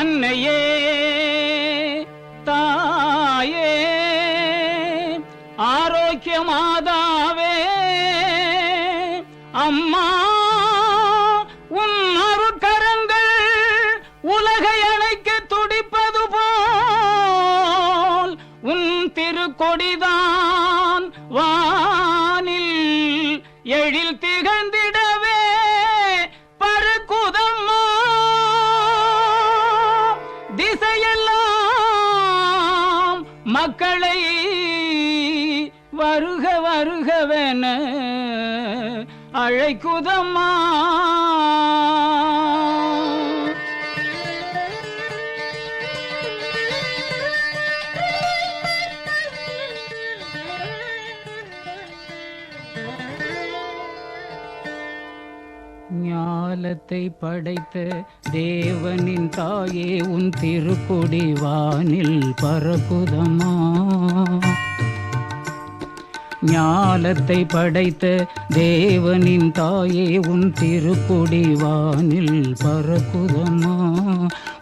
அன்னையே தாயே ஆரோக்கிய மாதாவே அம்மா உன் அருட்கரங்கள் உலகை அணைக்க துடிப்பது போல் உன் திருக்கொடிதான் வானில் எழில் மக்களை வருக வருகவென அழைக்குதம்மா. ஞாலத்தை படைத்த தேவனின் தாயே உன் திருக்குடி வானில் பரப்புதமா ஞாலத்தை படைத்த தேவனின் தாயே உன் திருக்குடி வானில் பரக்குதமா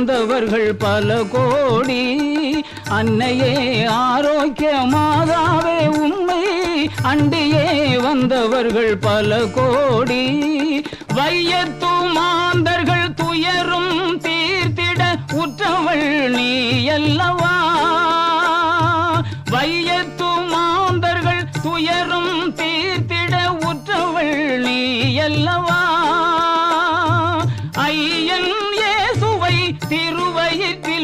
வந்தவர்கள் பல கோடி. அன்னையே ஆரோக்கிய மாதாவே உம்மை அண்டியே வந்தவர்கள் பல கோடி. வையத்து மாந்தர்கள் துயரும் தீர்த்திட உற்றவள் நீ அல்லவா? வையத்து மாந்தர்கள் துயரும் தீர்த்திட உற்றவள் நீ அல்லவா?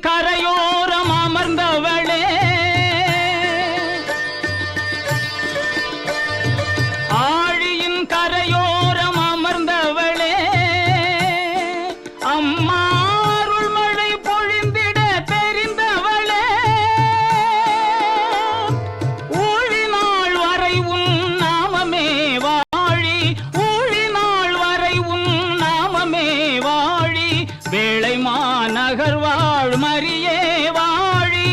கரையோரம் அமர்ந்தவளே. ஆழியின் கரையோரம் அமர்ந்தவளே. அம்மா மறியே வாழி